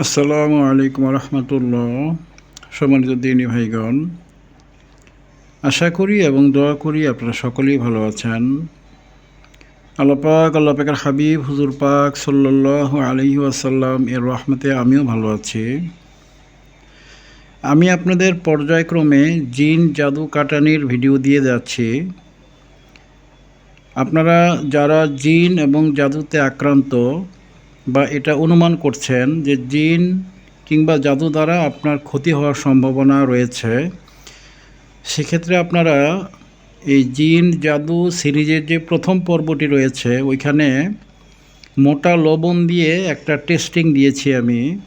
আসসালামু আলাইকুম রহমতুল্লাহ। সম্মানিত দিনী ভাইগণ, আশা করি এবং দোয়া করি আপনারা সকলেই ভালো আছেন। আল্লাহ পাক, আল্লাহ পাকের হাবিব, হুজুর পাক সাল্লাহ আলহি আসাল্লাম এর রহমতে আমিও ভালো আছি। আমি আপনাদের পর্যায়ক্রমে জিন, জাদু, কাটানির ভিডিও দিয়ে যাচ্ছি। আপনারা যারা জিন এবং জাদুতে আক্রান্ত বা এটা অনুমান করছেন যে জিন কিংবা জাদু দ্বারা আপনার ক্ষতি হওয়ার সম্ভাবনা রয়েছে, সেক্ষেত্রে আপনারা এই জিন, জাদু সিরিজের যে প্রথম পর্বটি রয়েছে, ওইখানে মোটা লবণ দিয়ে একটা টেস্টিং দিয়েছি আমি।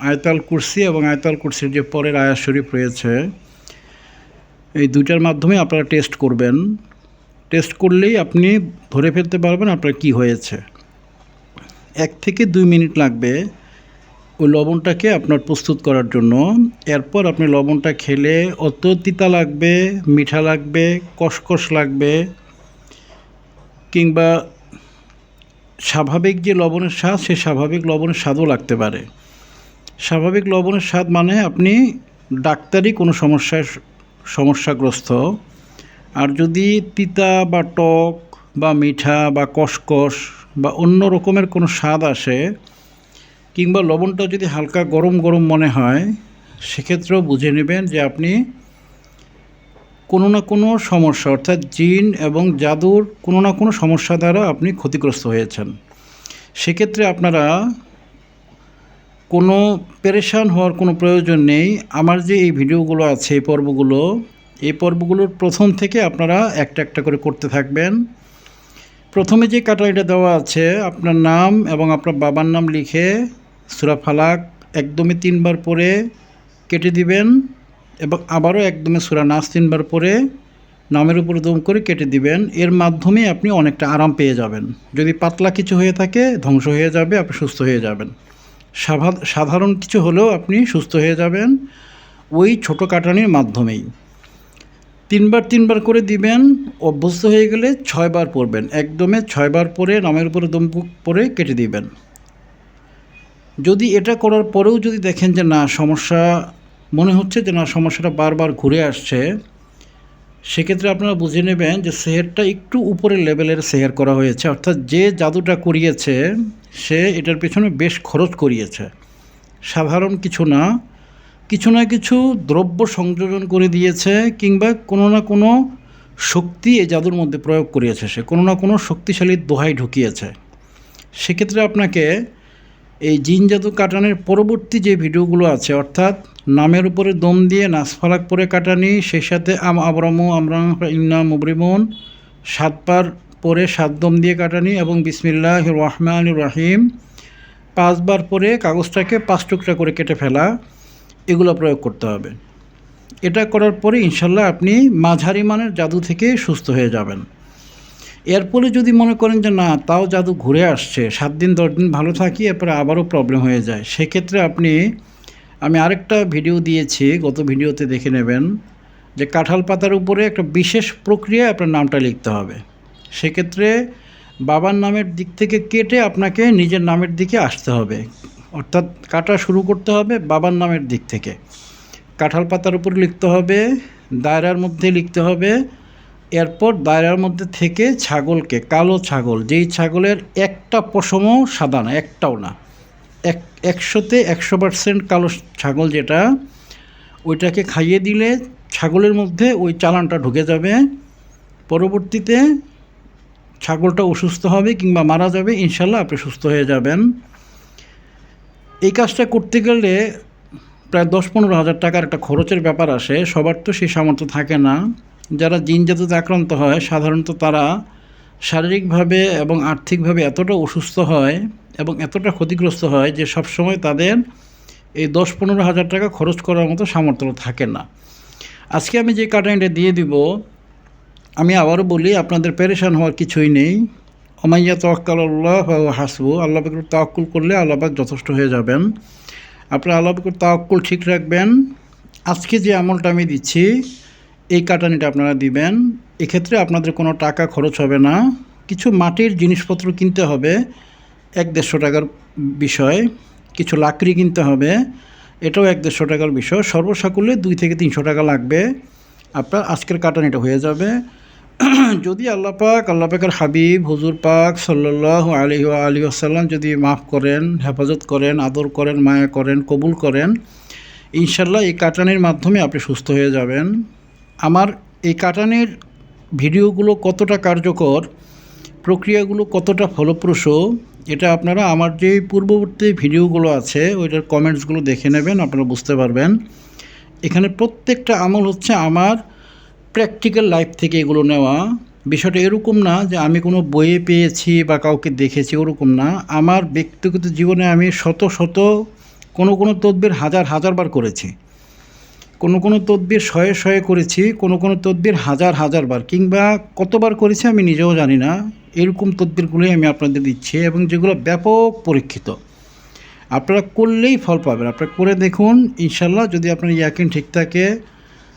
আয়তাল কুরসি এবং আয়তাল কুরসির যে পরের আয়াস শরীফ রয়েছে, এই দুইটার মাধ্যমে আপনারা টেস্ট করবেন। টেস্ট করলেই আপনি ধরে ফেলতে পারবেন আপনার কি হয়েছে। এক থেকে দুই মিনিট লাগবে ওই লবণটাকে আপনার প্রস্তুত করার জন্য। এরপর আপনি লবণটা খেলে অত তিতা লাগবে, মিঠা লাগবে, কষকষ লাগবে, কিংবা স্বাভাবিক যে লবণের স্বাদ, সে স্বাভাবিক লবণের স্বাদও লাগতে পারে। স্বাভাবিক লবণের স্বাদ মানে আপনি ডাক্তারি কোনো সমস্যায় সমস্যাগ্রস্ত। আর যদি তিতা বা টক বা মিঠা বা কষকষ বা অন্য রকমের কোনো স্বাদ আসে, কিংবা লবণটা যদি হালকা গরম গরম মনে হয়, সেক্ষেত্রেও বুঝে নেবেন যে আপনি কোনো না কোনো সমস্যা, অর্থাৎ জিন এবং জাদুর কোনো না কোনো সমস্যা দ্বারা আপনি ক্ষতিগ্রস্ত হয়েছেন। সেক্ষেত্রে আপনারা কোনো পেরেশান হওয়ার কোনো প্রয়োজন নেই। আমার যে এই ভিডিওগুলো আছে, এই পর্বগুলো, এই পর্বগুলোর প্রথম থেকে আপনারা একটা একটা করে করতে থাকবেন। প্রথমে যে কাটারিটা দেওয়া আছে, আপনার নাম এবং আপনার বাবার নাম লিখে সুরা ফালাক একদমই তিনবার পরে কেটে দিবেন এবং আবারও একদমে সুরা নাচ তিনবার পরে নামের উপর দম করে কেটে দিবেন। এর মাধ্যমে আপনি অনেকটা আরাম পেয়ে যাবেন। যদি পাতলা কিছু হয়ে থাকে, ধ্বংস হয়ে যাবে, আপনি সুস্থ হয়ে যাবেন। সাধারণ কিছু হলেও আপনি সুস্থ হয়ে যাবেন ওই ছোটো কাটানির মাধ্যমেই। তিনবার তিনবার করে দিবেন, অভ্যস্ত হয়ে গেলে ছয়বার পড়বেন একদমে ছয়বার পরে নামের উপরে দম পরে কেটে দিবেন। যদি এটা করার পরেও যদি দেখেন যে না, সমস্যা, মনে হচ্ছে যে না, সমস্যাটা বারবার ঘুরে আসছে, সেক্ষেত্রে আপনারা বুঝে নেবেন যে সেহেরটা একটু উপরের লেভেলের সেহের করা হয়েছে। অর্থাৎ যে জাদুটা করিয়েছে, সে এটার পেছনে বেশ খরচ করিয়েছে। সাধারণ কিছু না। কিছু না কিছু দ্রব্য সংযোজন করে দিয়েছে কিংবা কোনো না কোনো শক্তি এই জাদুর মধ্যে প্রয়োগ করিয়েছে সে, কোনো না কোনো শক্তিশালী দোহাই ঢুকিয়েছে। সেক্ষেত্রে আপনাকে এই জিন জাদু কাটানোর পরবর্তী যে ভিডিওগুলো আছে, অর্থাৎ নামের উপরে দম দিয়ে নাসফালাক পরে কাটানি, সেই সাথে আম আবরামু, আমরা, ইন্না, মুবরিমন সাতবার পরে সাত দম দিয়ে কাটানি এবং বিসমিল্লাহ রহমান রাহিম পাঁচবার পরে কাগজটাকে পাঁচ টুকরা করে কেটে ফেলা এগুলো প্রয়োগ করতে হবে। এটা করার পরে ইনশাল্লাহ আপনি মাঝারি মানের জাদু থেকে সুস্থ হয়ে যাবেন। এরপরে যদি মনে করেন যে না, তাও জাদু ঘুরে আসছে, সাত দিন, দশ দিন ভালো থাকি, এরপরে আবারও প্রবলেম হয়ে যায়। সেক্ষেত্রে আপনি, আমি আরেকটা ভিডিও দিয়েছি, গত ভিডিওতে দেখে নেবেন, যে কাঁঠাল পাতার উপরে একটা বিশেষ প্রক্রিয়া আপনার নামটা লিখতে হবে। সেক্ষেত্রে বাবার নামের দিক থেকে কেটে আপনাকে নিজের নামের দিকে আসতে হবে। অর্থাৎ কাটা শুরু করতে হবে বাবার নামের দিক থেকে। কাঁঠাল পাতার উপর লিখতে হবে, দায়রার মধ্যে লিখতে হবে, এরপর দায়রার মধ্যে থেকে ছাগলকে, কালো ছাগল, যেই ছাগলের একটা পশমও সাদা না, একটাও না। এক, একশোতে একশো পার্সেন্ট কালো ছাগল যেটা, ওইটাকে খাইয়ে দিলে ছাগলের মধ্যে ওই চালানটা ঢুকে যাবে। পরবর্তীতে ছাগলটা অসুস্থ হবে কিংবা মারা যাবে, ইনশাল্লাহ আপনি সুস্থ হয়ে যাবেন। এই কাজটা করতে গেলে প্রায় দশ পনেরো হাজার টাকার একটা খরচের ব্যাপার আসে। সবার তো সেই সামর্থ্য থাকে না। যারা জিন জাতুতে আক্রান্ত হয়, সাধারণত তারা শারীরিকভাবে এবং আর্থিকভাবে এতটা অসুস্থ হয় এবং এতটা ক্ষতিগ্রস্ত হয় যে সবসময় তাদের এই দশ পনেরো হাজার টাকা খরচ করার মতো সামর্থ্য থাকে না। আজকে আমি যে কাটাইনটা দিয়ে দিব, আমি আবারও বলি, আপনাদের পেরেশান হওয়ার কিছুই নেই। অমাইয়া তওয়াক্কাল্লাহ হাসবু আল্লাহ পাকের তাওয়াক্কুল করলে আল্লাহ পাক যথেষ্ট হয়ে যাবেন। আপনারা আল্লাহ পাকের তাওয়াক্কুল ঠিক রাখবেন। আজকে যে আমলটা আমি দিচ্ছি, এই কাটানিটা আপনারা দিবেন। এক্ষেত্রে আপনাদের কোনো টাকা খরচ হবে না। কিছু মাটির জিনিসপত্র কিনতে হবে, এক দেড়শো টাকার বিষয়। কিছু লাকড়ি কিনতে হবে, এটাও এক দেড়শো টাকার বিষয়। সর্বসাকুল্যে দুই থেকে তিনশো টাকা লাগবে। আপনার আজকের কাটানিটা হয়ে যাবে। যদি আল্লাহ পাক, আল্লাহ পাকের হাবিব, হুজুর পাক সাল্লাহ আলী আলী আসাল্লাম যদি মাফ করেন, হেফাজত করেন, আদর করেন, মায়া করেন, কবুল করেন ইনশাল্লাহ এই কাটানির মাধ্যমে আপনি সুস্থ হয়ে যাবেন। আমার এই কাটানির ভিডিওগুলো কতটা কার্যকর, প্রক্রিয়াগুলো কতটা ফলপ্রসূ, এটা আপনারা আমার যে পূর্ববর্তী ভিডিওগুলো আছে, ওইটার কমেন্টসগুলো দেখে নেবেন, আপনারা বুঝতে পারবেন। এখানে প্রত্যেকটা আমল হচ্ছে আমার প্র্যাকটিক্যাল লাইফ থেকে এগুলো নেওয়া বিষয়টা এরকম না যে আমি কোনো বইয়ে পেয়েছি বা কাউকে দেখেছি, ওরকম না। আমার ব্যক্তিগত জীবনে আমি শত শত কোনো কোনো তদবির হাজার হাজারবার করেছি। কোনো কোনো তদবির শয়ে শয়ে করেছি, কোনো কোনো তদবির হাজার হাজারবার কিংবা কতবার করেছি আমি নিজেও জানি না। এরকম তদবিরগুলোই আমি আপনাদের দিচ্ছি এবং যেগুলো ব্যাপক পরীক্ষিত। আপনারা করলেই ফল পাবেন। আপনারা করে দেখুন ইনশাল্লাহ যদি আপনার ইয়াকিন ঠিক থাকে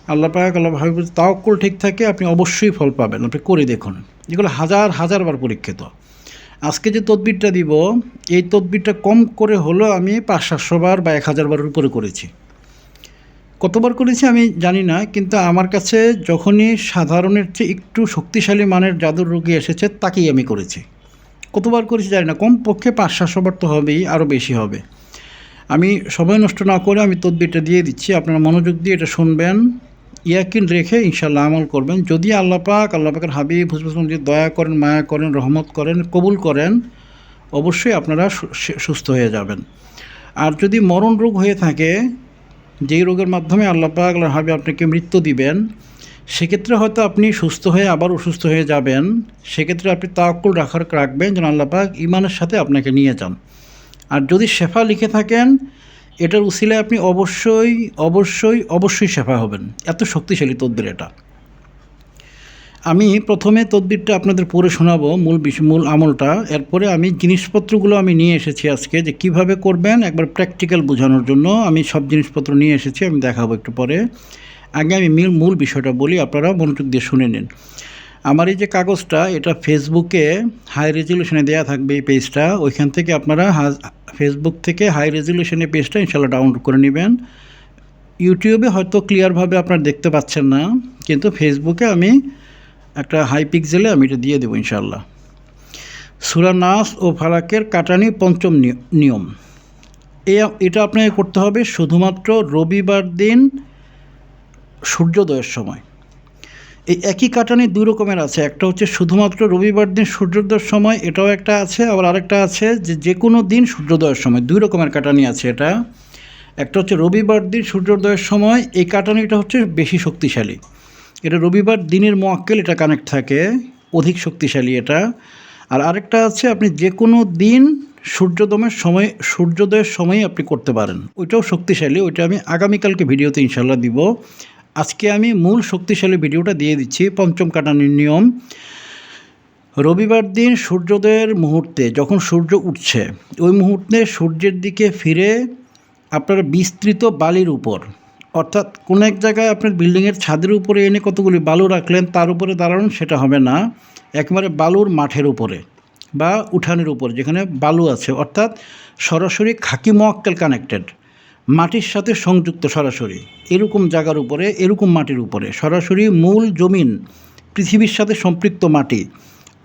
আল্লাহ পাক, আল্লাহ হাবিব তাওকুল ঠিক থাকে, আপনি অবশ্যই ফল পাবেন। আপনি করে দেখুন। যেগুলো হাজার হাজারবার পরীক্ষিত। আজকে যে তদবিরটা দিব, এই তদবিরটা কম করে হলেও আমি পাঁচ, সাতশো বার বা এক হাজার বারের উপরে করেছি। কতবার করেছি আমি জানি না, কিন্তু আমার কাছে যখনই সাধারণের চেয়ে একটু শক্তিশালী মানের জাদুর রোগী এসেছে, তাকেই আমি করেছি। কতবার করেছি জানি না, কমপক্ষে পাঁচ, সাতশো বার তো হবেই আরও বেশি হবে। আমি সময় নষ্ট না করে আমি তদবিরটা দিয়ে দিচ্ছি, আপনারা মনোযোগ দিয়ে এটা শুনবেন। ইয়াকিন রেখে ইনশাল্লাহ আমল করবেন। যদি আল্লাহ পাক, আল্লাহ পাকের হাবিব হুসবুসলাম যদি দয়া করেন, মায়া করেন, রহমত করেন, কবুল করেন, অবশ্যই আপনারা সুস্থ হয়ে যাবেন। আর যদি মরণ রোগ হয়ে থাকে, যেই রোগের মাধ্যমে আল্লাহ পাক আল্লাহ হাবিব আপনাকে মৃত্যু দিবেন, সেক্ষেত্রে হয়তো আপনি সুস্থ হয়ে আবার অসুস্থ হয়ে যাবেন। সেক্ষেত্রে আপনি তাওকুল রাখার রাখবেন যেন আল্লাহ পাক ইমানের সাথে আপনাকে নিয়ে যান। আর যদি শেফা লিখে থাকেন এটার উসিলায় আপনি অবশ্যই অবশ্যই অবশ্যই শেফা হবেন। এত শক্তিশালী তদ্বির এটা। আমি প্রথমে তদবিরটা আপনাদের পড়ে শোনাবো, মূল মূল আমলটা। এরপরে আমি জিনিসপত্রগুলো আমি নিয়ে এসেছি আজকে যে কীভাবে করবেন, একবার প্র্যাকটিক্যাল বোঝানোর জন্য আমি সব জিনিসপত্র নিয়ে এসেছি, আমি দেখাবো একটু পরে। আগে আমি মূল মূল বিষয়টা বলি আপনারা মনোযোগ দিয়ে শুনে নিন। আমার এই যে কাগজটা, এটা ফেসবুকে হাই রেজলিউশনে দেওয়া থাকবে এই পেজটা ওইখান থেকে আপনারা ফেসবুক থেকে হাই রেজলিউশনের পেজটা ইনশাল্লাহ ডাউনলোড করে নেবেন। ইউটিউবে হয়তো ক্লিয়ারভাবে আপনারা দেখতে পাচ্ছেন না, কিন্তু ফেসবুকে আমি একটা হাই পিক্সেলে আমি এটা দিয়ে দেবো ইনশাল্লাহ সুরা নাস ও ফালাকের কাটানি পঞ্চম নিয়ম। এটা আপনাকে করতে হবে শুধুমাত্র রবিবার দিন সূর্যোদয়ের সময়। এই একই কাটানি দুই রকমের আছে। একটা হচ্ছে শুধুমাত্র রবিবার দিন সূর্যোদয়ের সময়, এটাও একটা আছে, আবার আরেকটা আছে যে যে কোনো দিন সূর্যোদয়ের সময়, দুই রকমের কাটানি আছে এটা। একটা হচ্ছে রবিবার দিন সূর্যোদয়ের সময়, এই কাটানিটা হচ্ছে বেশি শক্তিশালী। এটা রবিবার দিনের মোয়াক্কেল, এটা কানেক্ট থাকে, অধিক শক্তিশালী এটা। আর আরেকটা আছে, আপনি যে কোনো দিন সূর্যোদমের সময়, সূর্যোদয়ের সময় আপনি করতে পারেন। ওইটাও শক্তিশালী, ওইটা আমি আগামীকালকে ভিডিওতে ইনশাল্লাহ দিব। আজকে আমি মূল শক্তিশালী ভিডিওটা দিয়ে দিচ্ছি, পঞ্চম কাটানির নিয়ম। রবিবার দিন সূর্যোদয়ের মুহূর্তে যখন সূর্য উঠছে, ওই মুহূর্তে সূর্যের দিকে ফিরে আপনার বিস্তৃত বালির উপর, অর্থাৎ কোনো এক জায়গায় আপনার বিল্ডিংয়ের ছাদের উপরে এনে কতগুলি বালু রাখলেন, তার উপরে দাঁড়ানো, সেটা হবে না। একেবারে বালুর মাঠের উপরে বা উঠানের উপর, যেখানে বালু আছে, অর্থাৎ সরাসরি খাকি মোয়াক্কেল কানেক্টেড মাটির সাথে সংযুক্ত সরাসরি। এরকম জায়গার উপরে, এরকম মাটির উপরে। সরাসরি মূল জমিন, পৃথিবীর সাথে সম্পৃক্ত মাটি।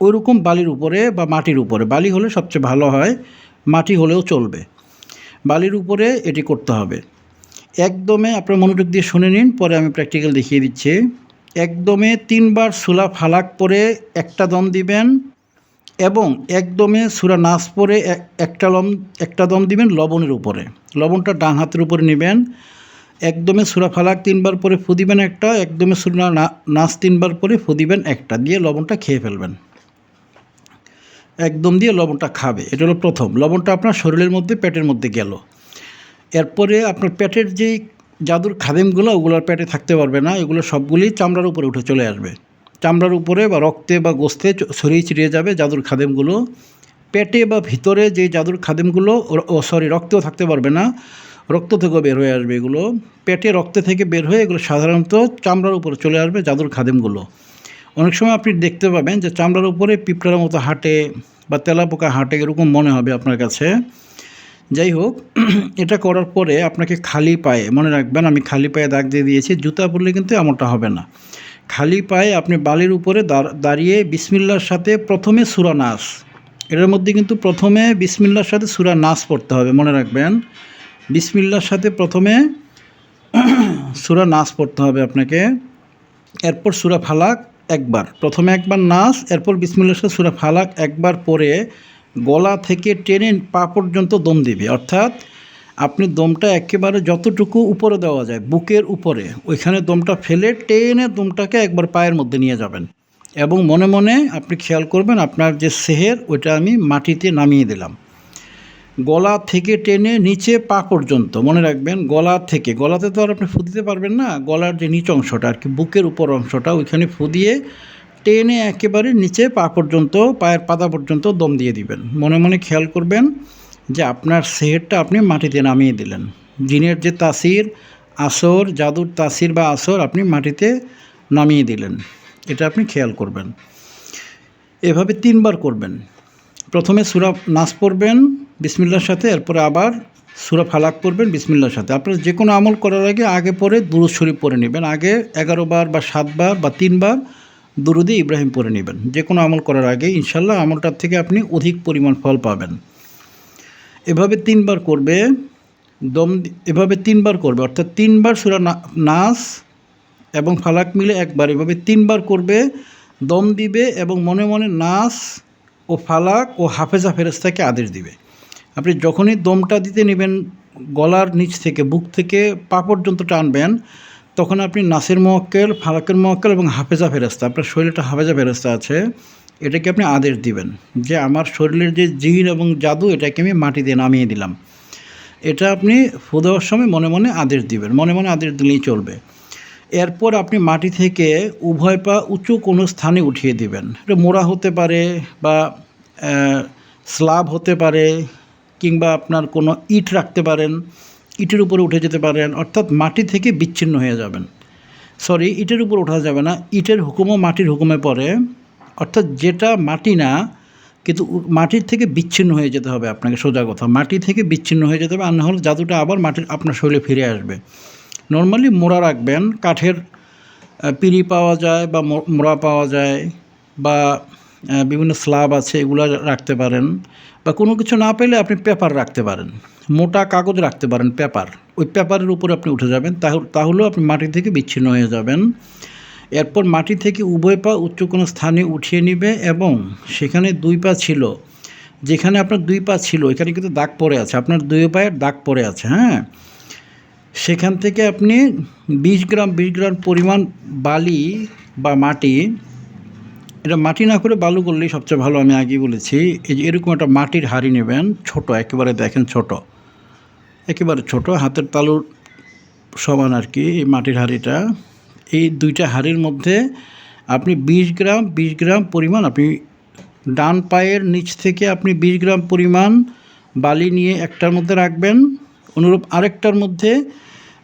ওইরকম বালির উপরে বা মাটির উপরে। বালি হলে সবচেয়ে ভালো হয়, মাটি হলেও চলবে। বালির উপরে এটি করতে হবে। একদমে আপনার মনোযোগ দিয়ে শুনে নিন, পরে আমি প্র্যাকটিক্যাল দেখিয়ে দিচ্ছি। একদমে তিনবার সুলা ফালাক পরে একটা দম দিবেন এবং একদমে সুরা নাচ পরে একটা লম, একটা দম দিবেন লবণের উপরে। লবণটা ডান হাতের উপরে নেবেন। একদমে সুরা ফালাক তিনবার পরে ফু দিবেন একটা, একদমে সুরা না- নাচ তিনবার পরে ফু দিবেন একটা, দিয়ে লবণটা খেয়ে ফেলবেন। একদম দিয়ে লবণটা খাবে। এটা হলো প্রথম। লবণটা আপনার শরীরের মধ্যে, পেটের মধ্যে গেল। এরপরে আপনার পেটের যেই জাদুর খাদেমগুলো, ওগুলোর পেটে থাকতে পারবে না। এগুলো সবগুলি চামড়ার উপরে উঠে চলে আসবে। চামড়ার উপরে বা রক্তে বা গোস্তে ছড়িয়ে ছিটিয়ে যাবে জাদুর খাদেমগুলো। পেটে বা ভিতরে যে জাদুর খাদেমগুলো, ও- সরি রক্তেও থাকতে পারবে না। রক্ত থেকেও বের হয়ে আসবে এগুলো। পেটে রক্তে থেকে বের হয়ে এগুলো সাধারণত চামড়ার উপরে চলে আসবে জাদুর খাদেমগুলো। অনেক সময় আপনি দেখতে পাবেন যে চামড়ার উপরে পিঁপড়ার মতো হাঁটে বা তেলাপোকা হাঁটে, এরকম মনে হবে আপনার কাছে। যাই হোক, এটা করার পরে আপনাকে খালি পায়ে, মনে রাখবেন আমি খালি পায়ে দাগ দিয়ে দিয়েছি, জুতা পরলে কিন্তু এমনটা হবে না। খালি পায়ে আপনি বালির উপরে দাঁড়- দাঁড়িয়ে বিসমিল্লার সাথে প্রথমে সুরা নাস। এটার মধ্যে কিন্তু প্রথমে বিসমিল্লার সাথে সুরা নাস পড়তে হবে, মনে রাখবেন। বিসমিল্লার সাথে প্রথমে সুরা নাস পড়তে হবে আপনাকে। এরপর সুরা ফালাক একবার, প্রথমে একবার নাস, এরপর বিসমিল্লাহ সাথে সুরা ফালাক একবার পরে গলা থেকে টেনে পা পর্যন্ত দম দিবে, অর্থাৎ আপনি দমটা একেবারে যতটুকু উপরে দেওয়া যায়, বুকের উপরে, ওইখানে দমটা ফেলে টেনে দমটাকে একবার পায়ের মধ্যে নিয়ে যাবেন। এবং মনে মনে আপনি খেয়াল করবেন, আপনার যে সেহের, ওইটা আমি মাটিতে নামিয়ে দিলাম। গলা থেকে টেনে নিচে পা পর্যন্ত, মনে রাখবেন, গলা থেকে, গলাতে তো আর আপনি ফু দিতে পারবেন না, গলার যে নিচ অংশটা আর কি, বুকের উপর অংশটা, ওইখানে ফু দিয়ে টেনে একেবারে নিচে পা পর্যন্ত, পায়ের পাতা পর্যন্ত দম দিয়ে দিবেন। মনে মনে খেয়াল করবেন যে আপনার সেহেরটা আপনি মাটিতে নামিয়ে দিলেন। জিনের যে তাসির, আসর, জাদুর তাসির বা আসর আপনি মাটিতে নামিয়ে দিলেন। এটা আপনি খেয়াল করবেন। এভাবে তিনবার করবেন। প্রথমে সুরা নাচ পড়বেন, বিসমিল্লার সাথে, এরপরে আবার সুরা ফালাক পড়বেন, বিসমিল্লার সাথে। আপনার যে কোনো আমল করার আগে আগে পরে দুরুদ শরীফ পড়ে নেবেন। আগে এগারো বার বা সাতবার বা তিনবার দুরুদে ইব্রাহিম পড়ে নেবেন। যে কোনো আমল করার আগে, ইনশাল্লাহ আমলটার থেকে আপনি অধিক পরিমাণ ফল পাবেন। এভাবে তিনবার করবে, দম এভাবে তিনবার করবে, অর্থাৎ তিনবার সুরা না- নাচ এবং ফালাক মিলে একবার, এভাবে তিনবার করবে, দম দিবে এবং মনে মনে নাস ও ফালাক ও হাফেজা ফেরেস্তাকে আদেশ দিবে। আপনি যখনই দমটা দিতে নেবেন, গলার নিচ থেকে, বুক থেকে, পা পর্যন্ত টানবেন, তখন আপনি নাসের মক্কেল ফালাকের মক্কেল এবং হাফেজা ফেরেস্তা আপনার শরীরটা হাফেজা ফেরেস্তা আছে। এটাকে আপনি আদেশ দিবেন যে আমার শরীরের যে জিন এবং জাদু, এটাকে আমি মাটিতে নামিয়ে দিলাম। এটা আপনি ফু দেওয়ার সময় মনে মনে আদেশ দিবেন, মনে মনে আদেশ দিলেই চলবে। এরপর আপনি মাটি থেকে উভয় পা উঁচু কোনো স্থানে উঠিয়ে দিবেন। এটা মোড়া হতে পারে বা স্লাব হতে পারে কিংবা আপনার কোনো ইট রাখতে পারেন, ইটের উপরে উঠে যেতে পারেন, অর্থাৎ মাটি থেকে বিচ্ছিন্ন হয়ে যাবেন। সরি, ইটের উপর ওঠা যাবে না, ইটের হুকুমও মাটির হুকুমে পড়ে। অর্থাৎ যেটা মাটি না, কিন্তু মাটির থেকে বিচ্ছিন্ন হয়ে যেতে হবে আপনাকে সোজা কথা। মাটি থেকে বিচ্ছিন্ন হয়ে যেতে হবে, আর না হলে জাদুটা আবার মাটির আপনার শরীরে ফিরে আসবে। নর্মালি মোড়া রাখবেন, কাঠের পিঁড়ি পাওয়া যায় বা মোড়া পাওয়া যায় বা বিভিন্ন স্ল্যাব আছে, এগুলো রাখতে পারেন। বা কোনো কিছু না পেলে আপনি পেপার রাখতে পারেন। মোটা কাগজ রাখতে পারেন, পেপার। ওই পেপারের উপরে আপনি উঠে যাবেন, তাহ- তাহলেও আপনি মাটি থেকে বিচ্ছিন্ন হয়ে যাবেন। এরপর মাটি থেকে উভয় পা উচ্চ কোনো স্থানে উঠিয়ে নিবে এবং সেখানে দুই পা ছিল, যেখানে আপনার দুই পা ছিল, এখানে কিন্তু দাগ পড়ে আছে, আপনার দুই পায়ের দাগ পড়ে আছে হ্যাঁ? সেখান থেকে আপনি বিশ গ্রাম বিশ গ্রাম পরিমাণ বালি বা মাটি, এটা মাটি না করে বালু করলেই সবচেয়ে ভালো, আমি আগেই বলেছি, এই যে এরকম একটা মাটির হাঁড়ি নেবেন, ছোট, একেবারে দেখেন ছোট, একেবারে ছোট, হাতের তালুর সমান আর কি, এই মাটির হাঁড়িটা। এই দুইটা হাঁড়ির মধ্যে আপনি বিশ গ্রাম বিশ গ্রাম পরিমাণ আপনি ডান পায়ের নিচ থেকে আপনি বিশ গ্রাম পরিমাণ বালি নিয়ে একটার মধ্যে রাখবেন। অনুরূপ আরেকটার মধ্যে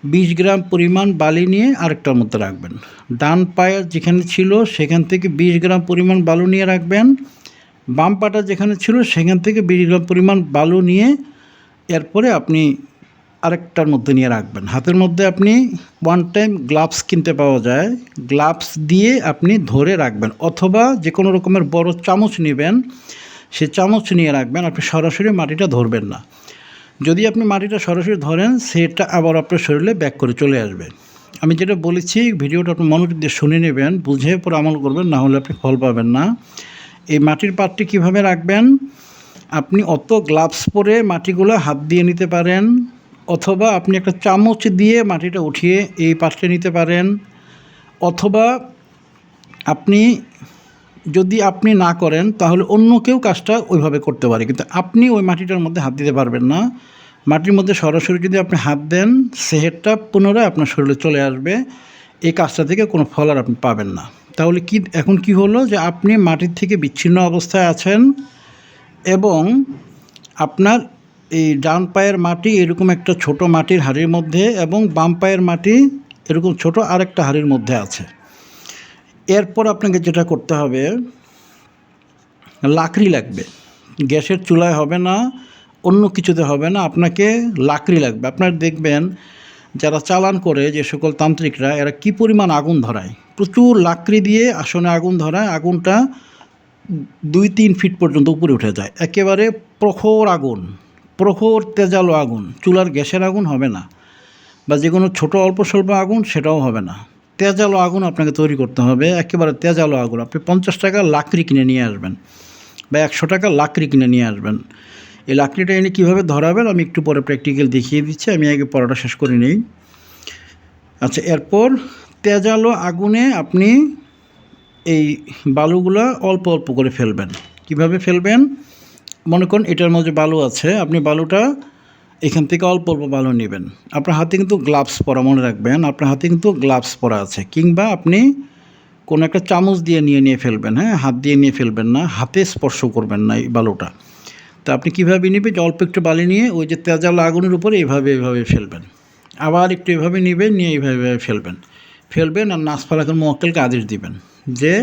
বিশ গ্রাম পরিমাণ বালি নিয়ে আরেকটার মধ্যে রাখবেন। ডান পায়ের যেখানে ছিল সেখান থেকে বিশ গ্রাম পরিমাণ বালু নিয়ে রাখবেন। বাম পাটা যেখানে ছিল সেখান থেকে বিশ গ্রাম পরিমাণ বালু নিয়ে এরপরে আপনি আরেকটার মধ্যে নিয়ে রাখবেন। হাতের মধ্যে আপনি ওয়ান টাইম গ্লাভস কিনতে পাওয়া যায়। গ্লাভস দিয়ে আপনি ধরে রাখবেন অথবা যে কোনো রকমের বড় চামচ নেবেন, সে চামচ নিয়ে রাখবেন, আপনি সরাসরি মাটিটা ধরবেন না। যদি আপনি মাটিটা সরাসরি ধরেন, সেটা আবার আপনার শরীরে ব্যাক করে চলে আসবে। আমি যেটা বলেছি, ভিডিওটা আপনি মনোযোগ দিয়ে শুনে নেবেন, বুঝে পরে আমল করবেন, না হলে আপনি ফল পাবেন না। এই মাটির পাত্রটি কীভাবে রাখবেন? আপনি অত গ্লাভস পরে মাটিগুলো হাত দিয়ে নিতে পারেন। অথবা আপনি একটা চামচ দিয়ে মাটিটা উঠিয়ে এই পাত্রে নিতে পারেন। অথবা আপনি যদি আপনি না করেন, তাহলে অন্য কেউ কাজটা ওইভাবে করতে পারে। কিন্তু আপনি ওই মাটিটার মধ্যে হাত দিতে পারবেন না। মাটির মধ্যে সরাসরি যদি আপনি হাত দেন সেহেরটা পুনরায় আপনার শরীরে চলে আসবে। এই কাজটা থেকে কোনো ফল আর আপনি পাবেন না। তাহলে কি, এখন কি হলো যে আপনি মাটির থেকে বিচ্ছিন্ন অবস্থায় আছেন এবং আপনার এই ডান পায়ের মাটি এরকম একটা ছোট মাটির হাড়ির মধ্যে এবং বাম পায়ের মাটি এরকম ছোট আরেকটা হাড়ির মধ্যে আছে। এরপর আপনাকে যেটা করতে হবে, লাকড়ি লাগবে। গ্যাসের চুলায় হবে না, অন্য কিছুতে হবে না, আপনাকে লাকড়ি লাগবে। আপনার দেখবেন যারা চালান করে যে সকল তান্ত্রিকরা, এরা কি পরিমাণ আগুন ধরায়? প্রচুর লাকড়ি দিয়ে আসনে আগুন ধরায়, আগুনটা দুই তিন ফিট পর্যন্ত উপরে উঠে যায়। একেবারে প্রখর আগুন। প্রখর তেজালো আগুন, চুলার গ্যাসের আগুন হবে না বা যে কোনো ছোটো অল্প স্বল্প আগুন সেটাও হবে না। তেজালো আগুন আপনাকে তৈরি করতে হবে। একেবারে তেজালো আগুন। আপনি পঞ্চাশ টাকা লাকড়ি কিনে নিয়ে আসবেন বা একশো টাকা লাকড়ি কিনে নিয়ে আসবেন। এই লাকড়িটা এনে কীভাবে ধরাবেন আমি একটু পরে প্র্যাকটিক্যাল দেখিয়ে দিচ্ছি। আমি আগে পড়াটা শেষ করে নিই। আচ্ছা এরপর তেজালো আগুনে আপনি এই বালুগুলা অল্প অল্প করে ফেলবেন। কীভাবে ফেলবেন? মনে করুন এটার মধ্যে বালু আছে, আপনি বালুটা এখান থেকে অল্প অল্প বালু নেবেন। আপনার হাতে কিন্তু গ্লাভস পরা মনে রাখবেন, আপনার হাতে কিন্তু গ্লাভস পরা আছে, কিংবা আপনি কোনো একটা চামচ দিয়ে নিয়ে নিয়ে ফেলবেন হ্যাঁ? হাত দিয়ে নিয়ে ফেলবেন না, হাতে স্পর্শ করবেন না এই বালুটা। তা আপনি কীভাবে নেবেন? যে অল্প একটু বালি নিয়ে ওই যে তেজাল আগুনের উপরে এইভাবে এইভাবে ফেলবেন। আবার একটু এভাবে নেবেন, নিয়ে এইভাবে ফেলবেন। ফেলবেন আর নাচ নাসফালাকের মোয়াক্কেলকে আদেশ দিবেন? যে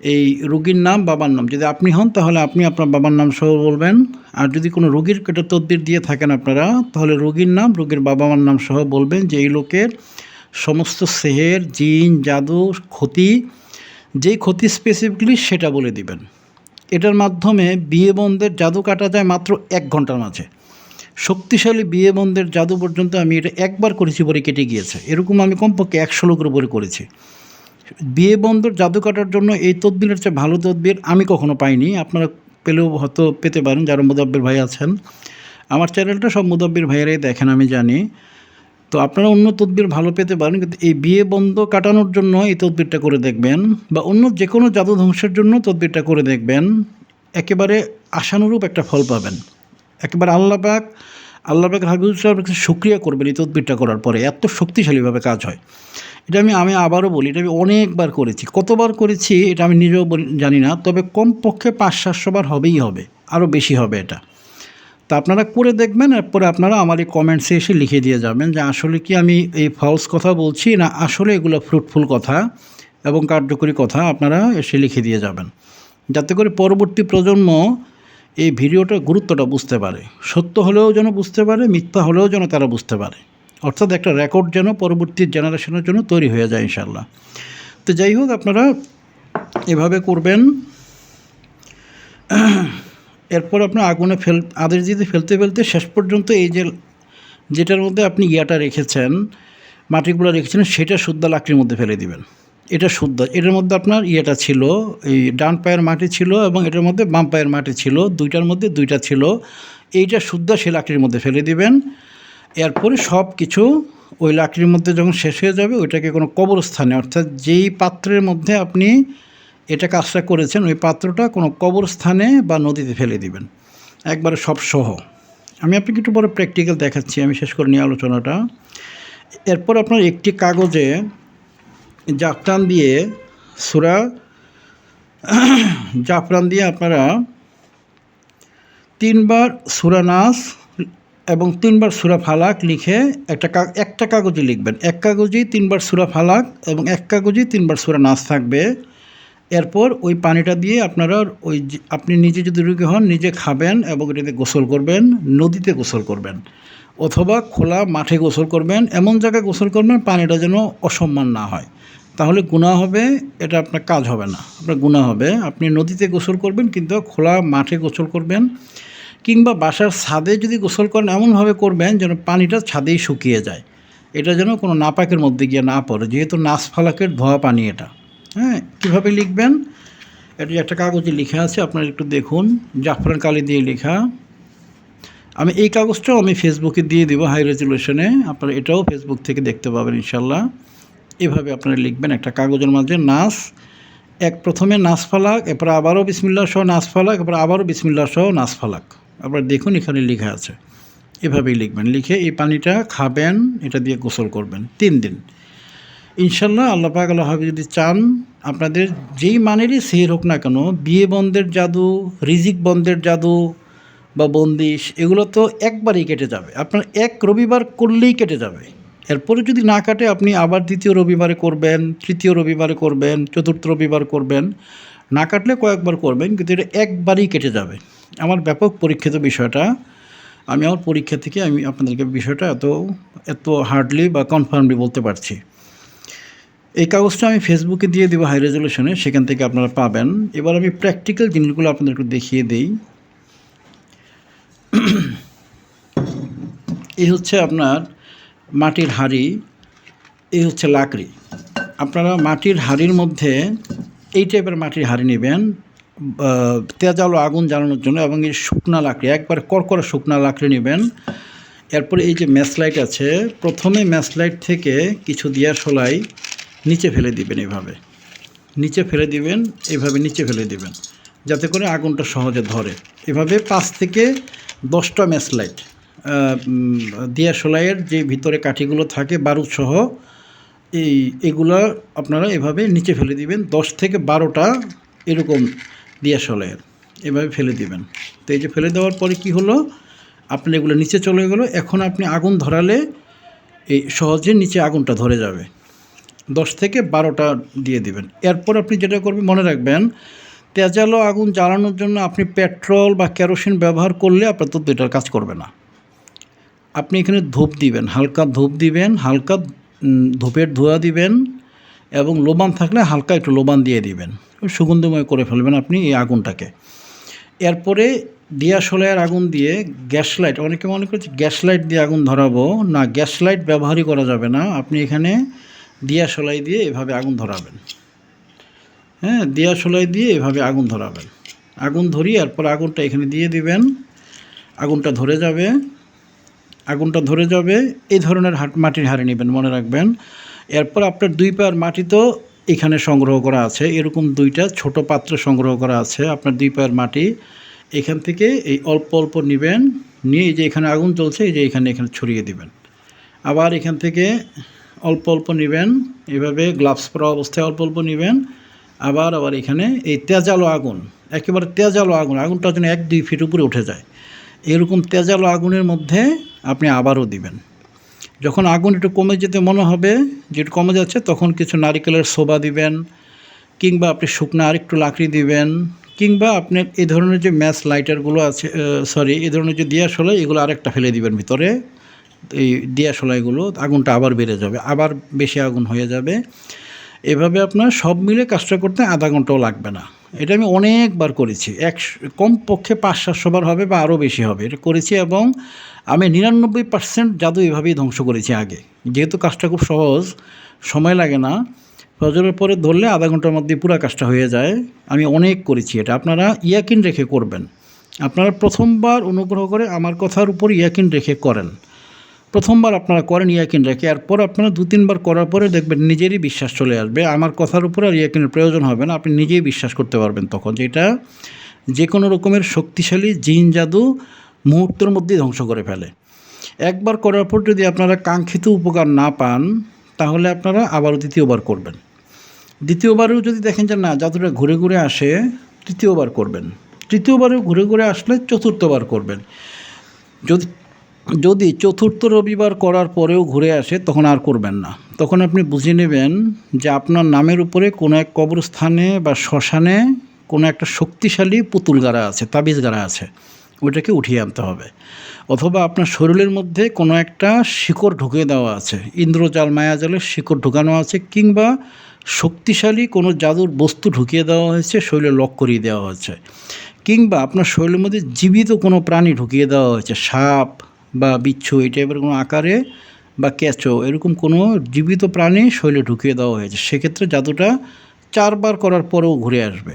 এই রুগীর নাম, বাবার নাম। যদি আপনি হন, তাহলে আপনি আপনার বাবার নাম সহ বলবেন। আর যদি কোনো রুগীর কেটে তদবির দিয়ে থাকেন আপনারা, তাহলে রুগীর নাম, রুগীর বাবা মার নাম সহ বলবেন যে এই লোকের সমস্ত সেহের, জিন, জাদু, ক্ষতি, যেই ক্ষতি স্পেসিফিকলি সেটা বলে দিবেন। এটার মাধ্যমে বিয়ে বন্ধের জাদু কাটা যায় মাত্র এক ঘণ্টার মাঝে। শক্তিশালী বিয়ে বন্ধের জাদু পর্যন্ত আমি এটা একবার করেছি পরে কেটে গিয়েছে। এরকম আমি কমপক্ষে একশো লোকের উপরে করেছি। বিয়ে বন্ধর জাদু কাটার জন্য এই তদবিরের চেয়ে ভালো তদবির আমি কখনো পাইনি। আপনারা পেলেও হয়তো পেতে পারেন যারা মুদাব্বির ভাই আছেন। আমার চ্যানেলটা সব মুদাব্বির ভাইয়েরাই দেখেন, আমি জানি। তো আপনারা অন্য তদবির ভালো পেতে পারেন, কিন্তু এই বিয়ে বন্ধ কাটানোর জন্য এই তদবিরটা করে দেখবেন বা অন্য যে কোনো জাদু ধ্বংসের জন্য তদবিরটা করে দেখবেন। একেবারে আশানুরূপ একটা ফল পাবেন। একেবারে আল্লাপাক আল্লাপাক হাবিবুল সাহেবের কাছে সুক্রিয়া করবেন এই তদবিরটা করার পরে। এত শক্তিশালীভাবে কাজ হয়। এটা আমি আমি আবারও বলি, এটা আমি অনেকবার করেছি। কতবার করেছি এটা আমি নিজেও জানি না, তবে কমপক্ষে পাঁচ সাতশো বার হবেই হবে, আরও বেশি হবে এটা। তা আপনারা করে দেখবেন, এরপরে আপনারা আমার এই কমেন্টসে এসে লিখে দিয়ে যাবেন যে আসলে কি আমি এই ফলস কথা বলছি না আসলে এগুলো ফ্রুটফুল কথা এবং কার্যকরী কথা আপনারা এসে লিখে দিয়ে যাবেন। যাতে করে পরবর্তী প্রজন্ম এই ভিডিওটার গুরুত্বটা বুঝতে পারে। সত্য হলেও যেন বুঝতে পারে, মিথ্যা হলেও যেন তারা বুঝতে পারে। অর্থাৎ একটা রেকর্ড যেন পরবর্তী জেনারেশনের জন্য তৈরি হয়ে যায় ইনশাল্লাহ তো যাই হোক, আপনারা এভাবে করবেন। এরপর আপনার আগুনে ফেল আদের দিতে ফেলতে ফেলতে শেষ পর্যন্ত এই যে, যেটার মধ্যে আপনি ইয়াটা রেখেছেন, মাটিগুলো রেখেছেন, সেটা শুদ্ধ লাকড়ির মধ্যে ফেলে দিবেন। এটা শুদ্ধ। এটার মধ্যে আপনার ইয়েটা ছিল, এই ডান পায়ের মাটি ছিল এবং এটার মধ্যে বাম পায়ের মাটি ছিল, দুইটার মধ্যে দুইটা ছিল। এইটা শুদ্ধ সেই লাকড়ির মধ্যে ফেলে দিবেন। এরপরে সব কিছু ওই লাকড়ির মধ্যে যখন শেষ হয়ে যাবে, ওইটাকে কোনো কবরস্থানে, অর্থাৎ যেই পাত্রের মধ্যে আপনি এটা কাজটা করেছেন, ওই পাত্রটা কোনো কবরস্থানে বা নদীতে ফেলে দিবেন। একবারে সব সহ। আমি আপনাকে একটু পরে প্র্যাকটিক্যাল দেখাচ্ছি, আমি শেষ করে নিয়ে আলোচনাটা। এরপর আপনার একটি কাগজে জাফরান দিয়ে সুরা জাফরান দিয়ে আপনারা তিনবার সুরা নাস এবং তিনবার সুরা ফালাক লিখে একটা একটা কাগজে লিখবেন। এক কাগজেই তিনবার সুরা ফালাক এবং এক কাগজেই তিনবার সুরা নাচ থাকবে। এরপর ওই পানিটা দিয়ে আপনারা ওই আপনি নিজে যদি রুগী হন, নিজে খাবেন এবং এটাতে গোসল করবেন, নদীতে গোসল করবেন অথবা খোলা মাঠে গোসল করবেন, এমন জায়গায় গোসল করবেন পানিটা যেন অসম্মান না হয়। তাহলে গুণা হবে, এটা আপনার কাজ হবে না। আপনার গুণা হবে। আপনি নদীতে গোসল করবেন, কিন্তু খোলা মাঠে গোসল করবেন। কিংবা বাসার ছাদে যদি গোসল করেন, এমনভাবে করবেন যেন পানিটা ছাদেই শুকিয়ে যায়। এটা যেন কোনো নাপাকের মধ্যে গিয়ে না পড়ে, যেহেতু নাস ফালাকের ধোয়া পানি এটা। হ্যাঁ কীভাবে লিখবেন? এটা একটা কাগজে লেখা আছে, আপনারা একটু দেখুন। জাফরান কালি দিয়ে লেখা। আমি এই কাগজটাও আমি ফেসবুকে দিয়ে দেবো হাই রেজুলেশনে। আপনারা এটাও ফেসবুক থেকে দেখতে পাবেন ইনশাল্লাহ। এভাবে আপনারা লিখবেন একটা কাগজের মাঝে, নাস, এক প্রথমে নাস ফালাক এরপর আবারও বিসমিল্লা সহ নাস ফালাক এরপর আবারও বিসমিল্লা সহ নাস ফালাক আপনারা দেখুন এখানে লেখা আছে। এভাবেই লিখবেন। লিখে এই পানিটা খাবেন, এটা দিয়ে গোসল করবেন। তিন দিন। ইনশাল্লাহ আল্লাহ পাক আল্লাহ যদি চান, আপনাদের যেই মানেরই সের হোক না কেন, বিয়ে বন্ধের জাদু, রিজিক বন্ধের জাদু বা বন্দিশ, এগুলো তো একবারই কেটে যাবে। আপনার এক রবিবার করলেই কেটে যাবে। এরপরে যদি না কাটে, আপনি আবার দ্বিতীয় রবিবারে করবেন, তৃতীয় রবিবারে করবেন, চতুর্থ রবিবার করবেন। না কাটলে কয়েকবার করবেন, কিন্তু এটা একবারই কেটে যাবে। আমার ব্যাপক পরীক্ষিত বিষয়টা, আমি আমার পরীক্ষা থেকে আমি আপনাদেরকে বিষয়টা এত এত হার্ডলি বা কনফার্মলি বলতে পারছি। এই কাগজটা আমি ফেসবুকে দিয়ে দেবো হাই রেজলিউশনে সেখান থেকে আপনারা পাবেন। এবার আমি প্র্যাকটিক্যাল জিনিসগুলো আপনাদেরকে দেখিয়ে দিই। এই হচ্ছে আপনার মাটির হাঁড়ি, এই হচ্ছে লাকড়ি। আপনারা মাটির হাঁড়ির মধ্যে এই টাইপের মাটির হাঁড়ি নেবেন। তেজালো আগুন জ্বালানোর জন্য এবং এই শুকনা লাকড়ি, একবার করকরা শুকনা লাকড়ি নেবেন। এরপরে এই যে ম্যাচ লাইট আছে, প্রথমে ম্যাচ লাইট থেকে কিছু দিয়া শোলাই নিচে ফেলে দিবেন এভাবে। নিচে ফেলে দিবেন, এভাবে নিচে ফেলে দিবেন, যাতে করে আগুনটা সহজে ধরে। এভাবে পাঁচ থেকে দশটা ম্যাচ লাইট দিয়া শোলাইয়ের যে ভিতরে কাঠিগুলো থাকে, বারুদ সহ, এই, এগুলো আপনারা এভাবে নিচে ফেলে দিবেন। দশ থেকে বারোটা এরকম দিয়া শোলাইয়ের এভাবে ফেলে দিবেন। তো এই যে ফেলে দেওয়ার পরে কি হলো? আপনি এগুলো নিচে চলে গেলো, এখন আপনি আগুন ধরালে এই সহজে নিচে আগুনটা ধরে যাবে। দশ থেকে বারোটা দিয়ে দিবেন। এরপর আপনি যেটা করবেন, মনে রাখবেন, তেজালো আগুন জ্বালানোর জন্য আপনি পেট্রোল বা কেরোসিন ব্যবহার করলে আপনার তো দুইটার কাজ করবে না। আপনি এখানে ধূপ দিবেন, হালকা ধূপ দিবেন, হালকা ধূপের ধোয়া দিবেন এবং লোবান থাকলে হালকা একটু লোবান দিয়ে দিবেন। সুগন্ধময় করে ফেলবেন আপনি এই আগুনটাকে। এরপরে দিয়া সোলাইয়ের আগুন দিয়ে গ্যাস লাইট, অনেকে মনে করছে গ্যাস লাইট দিয়ে আগুন ধরাবো। না, গ্যাস লাইট ব্যবহারই করা যাবে না। আপনি এখানে দিয়া সোলাই দিয়ে এভাবে আগুন ধরাবেন। হ্যাঁ দিয়া সোলাই দিয়ে এভাবে আগুন ধরাবেন। আগুন ধরিয়ে এরপর আগুনটা এখানে দিয়ে দিবেন। আগুনটা ধরে যাবে। আগুনটা ধরে যাবে। এই ধরনের হাট মাটির হাড়ি নেবেন, মনে রাখবেন। এরপর আপনার দুই পায়ের মাটি তো এখানে সংগ্রহ করা আছে। এরকম দুইটা ছোট পাত্র সংগ্রহ করা আছে আপনার দুই পায়ের মাটি। এখান থেকে এই অল্প অল্প নেবেন। নিয়ে যে এখানে আগুন চলছে এই যে এখানে এখানে ছড়িয়ে দিবেন। আবার এখান থেকে অল্প অল্প নেবেন। এভাবে গ্লাভস পরা অবস্থায় অল্প অল্প নেবেন। আবার আবার এখানে এই তেজালো আগুন, একেবারে তেজালো আগুন, আগুনটা যেন এক, দুই ফিট উপরে উঠে যায়। এরকম তেজালো আগুনের মধ্যে আপনি আবারও দিবেন। যখন আগুন একটু কমে যেতে মনে হবে যে একটু কমে যাচ্ছে, তখন কিছু নারিকেলের শোভা দিবেন, কিংবা আপনি শুকনো আরেকটু লাকড়ি দিবেন, কিংবা আপনি এই ধরনের যে ম্যাচ লাইটারগুলো আছে সরি এই ধরনের যে দিয়া শোলাই এগুলো আরেকটা ফেলে দিবেন ভিতরে। এই দিয়া এগুলো, আগুনটা আবার বেড়ে যাবে, আবার বেশি আগুন হয়ে যাবে। এভাবে আপনার সব মিলে কাজটা করতে আধা ঘন্টাও লাগবে না। এটা আমি অনেকবার করেছি। এক কমপক্ষে পাঁচ সাতশো বার হবে বা আরও বেশি হবে। এটা করেছি এবং আমি নিরানব্বই পার্সেন্ট জাদু এভাবেই ধ্বংস করেছি আগে। যেহেতু কাজটা খুব সহজ, সময় লাগে না, ফজরের পরে ধরলে আধা ঘণ্টার মধ্যে পুরো কাজটা হয়ে যায়। আমি অনেক করেছি এটা। আপনারা ইয়াকিন রেখে করবেন। আপনারা প্রথমবার অনুগ্রহ করে আমার কথার উপর ইয়াকিন রেখে করেন। প্রথমবার আপনারা করেন ইয়াকিন রেখে এরপর আপনারা দু, তিনবার করার পরে দেখবেন নিজেরই বিশ্বাস চলে আসবে। আমার কথার উপরে আর ইয়াকিনের প্রয়োজন হবে না, আপনি নিজেই বিশ্বাস করতে পারবেন তখন যেটা যে কোনো রকমের শক্তিশালী জিন জাদু মুহূর্তের মধ্যেই ধ্বংস করে ফেলে। একবার করার পর যদি আপনারা কাঙ্ক্ষিত উপকার না পান, তাহলে আপনারা আবারও দ্বিতীয়বার করবেন। দ্বিতীয়বারেও যদি দেখেন যে না, জাদুটা ঘুরে ঘুরে আসে, তৃতীয়বার করবেন। তৃতীয়বারেও ঘুরে ঘুরে আসলে চতুর্থবার করবেন। যদি যদি চতুর্থ রবিবার করার পরেও ঘুরে আসে, তখন আর করবেন না। তখন আপনি বুঝে নেবেন যে আপনার নামের উপরে কোনো এক কবরস্থানে বা শ্মশানে কোনো একটা শক্তিশালী পুতুল গাড়া আছে তাবিজ গাড়া আছে, ওইটাকে উঠিয়ে আনতে হবে। অথবা আপনার শরীরের মধ্যে কোনো একটা শিকড় ঢুকিয়ে দেওয়া আছে, ইন্দ্রজাল মায়াজালের শিকড় ঢুকানো আছে, কিংবা শক্তিশালী কোনো জাদুর বস্তু ঢুকিয়ে দেওয়া হয়েছে, শরীরে লক করিয়ে দেওয়া হয়েছে। কিংবা আপনার শরীরের মধ্যে জীবিত কোনো প্রাণী ঢুকিয়ে দেওয়া হয়েছে, সাপ বা বিচ্ছু, এই টাইপের কোনো আকারে বা ক্যাচো এরকম কোনো জীবিত প্রাণী শরীরে ঢুকিয়ে দেওয়া হয়েছে। সেক্ষেত্রে জাদুটা চারবার করার পরেও ঘুরে আসবে।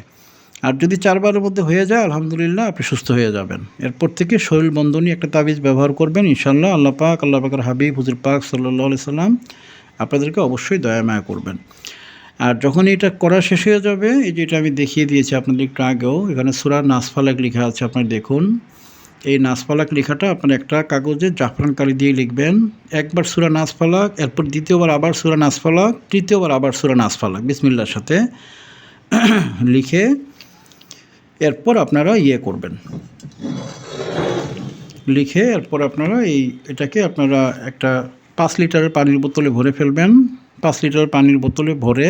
আর যদি চারবারের মধ্যে হয়ে যায়, আলহামদুলিল্লাহ আপনি সুস্থ হয়ে যাবেন। এরপর থেকে শরীর বন্ধনী একটা তাবিজ ব্যবহার করবেন ইনশাল্লাহ আল্লাহ পাক, আল্লাহ পাকের হাবিব, হুজুর পাক সাল্লাহ সাল্লাম আপনাদেরকে অবশ্যই দয়া মায়া করবেন। আর যখন এটা করা শেষ হয়ে যাবে, এই যে এটা আমি দেখিয়ে দিয়েছি আপনাদের একটু আগেও, এখানে সুরার নাসফালাক লেখা আছে, আপনারা দেখুন। এই নাসফালাক লেখাটা আপনার একটা কাগজে জাফরান কালি দিয়ে লিখবেন। একবার সুরা নাসফালাক এরপর দ্বিতীয়বার আবার সুরা নাসফালাক তৃতীয়বার আবার সুরা নাসফালাক বিসমিল্লার সাথে লিখে এরপর আপনারা ইয়ে করবেন। লিখে এরপর আপনারা এই এটাকে আপনারা একটা পাঁচ লিটারের পানির বোতলে ভরে ফেলবেন। পাঁচ লিটার পানির বোতলে ভরে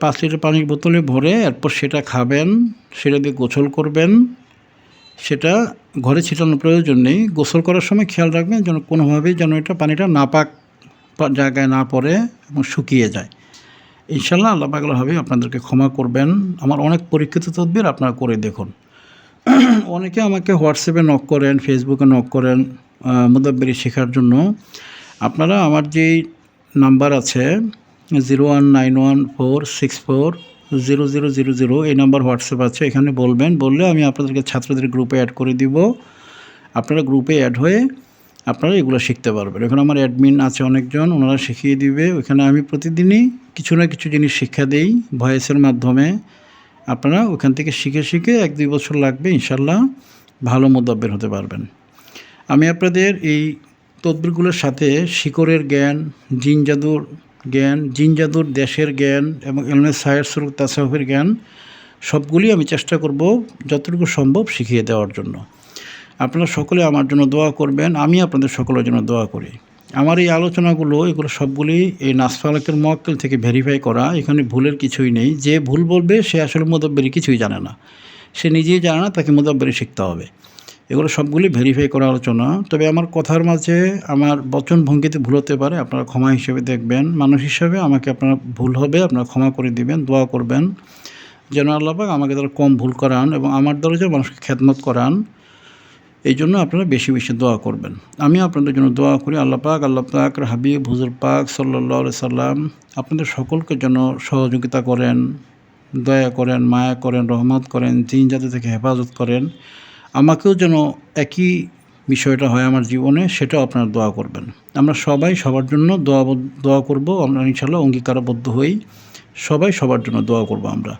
পাঁচ লিটার পানির বোতলে ভরে এরপর সেটা খাবেন, সেটা দিয়ে গোসল করবেন। সেটা ঘরে ছিটানোর প্রয়োজন নেই। গোসল করার সময় খেয়াল রাখবেন যেন কোনোভাবেই যেন এটা পানিটা নাপাক জায়গায় না পড়ে এবং শুকিয়ে যায়। ইনশাল্লাহ আল্লাহ পাগলাভাবে আপনাদেরকে ক্ষমা করবেন। আমার অনেক পরীক্ষিত তদবির আপনারা করে দেখুন। অনেকে আমাকে হোয়াটসঅ্যাপে নক করেন ফেসবুকে নক করেন মুদাব্বেরি শেখার জন্য। আপনারা আমার যেই নাম্বার আছে zero one nine one four six four zero zero zero zero এই নাম্বার হোয়াটসঅ্যাপ আছে, এখানে বলবেন, বললে আমি আপনাদেরকে ছাত্রদের গ্রুপে অ্যাড করে দিব। আপনারা গ্রুপে অ্যাড হয়ে আপনারা এগুলো শিখতে পারবেন। এখন আমার অ্যাডমিন আছে অনেকজন, ওনারা শিখিয়ে দিবে। ওখানে আমি প্রতিদিনই কিছু না কিছু জিনিস শিক্ষা দেই ভয়েসের মাধ্যমে। আপনারা ওখান থেকে শিখে শিখে এক দুই বছর লাগবে, ইনশাল্লাহ ভালো মোদাব্বের হতে পারবেন। আমি আপনাদের এই তদবিরগুলোর সাথে শিকড়ের জ্ঞান, জিন জাদুর জ্ঞান জিন জাদুর দেশের জ্ঞান এবং এলমে সায়ের সুরুক তাসাউফের জ্ঞান, সবগুলি আমি চেষ্টা করব যতটুকু সম্ভব শিখিয়ে দেওয়ার জন্য। আপনারা সকলে আমার জন্য দোয়া করবেন, আমি আপনাদের সকলের জন্য দোয়া করি। আমার এই আলোচনাগুলো, এগুলো সবগুলি এই নাসফালাকের মোয়াক্কেল থেকে ভেরিফাই করা, এখানে ভুলের কিছুই নেই। যে ভুল বলবে, সে আসলে মোদাব্বেরি কিছুই জানে না। সে নিজেই জানে না, তাকে মোদাব্বেরি শিখতে হবে। এগুলো সবগুলি ভেরিফাই করা আলোচনা তবে আমার কথার মাঝে আমার বচন ভঙ্গিতে ভুল হতে পারে, আপনারা ক্ষমা হিসেবে দেখবেন। মানুষ হিসেবে আমাকে আপনারা ভুল হবে, আপনারা ক্ষমা করে দিবেন, দোয়া করবেন। যেন আল্লাপাক আমাকে তারা কম ভুল করান এবং আমার দ্বারা যেন মানুষকে খেদমত করান, এই জন্য আপনারা বেশি বেশি দোয়া করবেন। আমি আপনাদের জন্য দোয়া করি, আল্লাহ পাক আল্লাহ পাক, হাবিব, হুজুর পাক সাল্লাহ সাল্লাম আপনাদের সকলকে যেন সহযোগিতা করেন, দয়া করেন, মায়া করেন, রহমত করেন, জিন জাতি থেকে হেফাজত করেন। আমাকেও যেন একই বিষয়টা হয় আমার জীবনে, সেটাও আপনারা দোয়া করবেন। আমরা সবাই সবার জন্য দোয়া দোয়া করব, আমরা ইনশাল্লাহ অঙ্গীকারবদ্ধ হই। সবাই সবার জন্য দোয়া করব আমরা।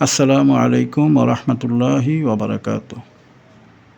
আসসালামু আলাইকুম রহমতুল্লাহি ওবরাকাতু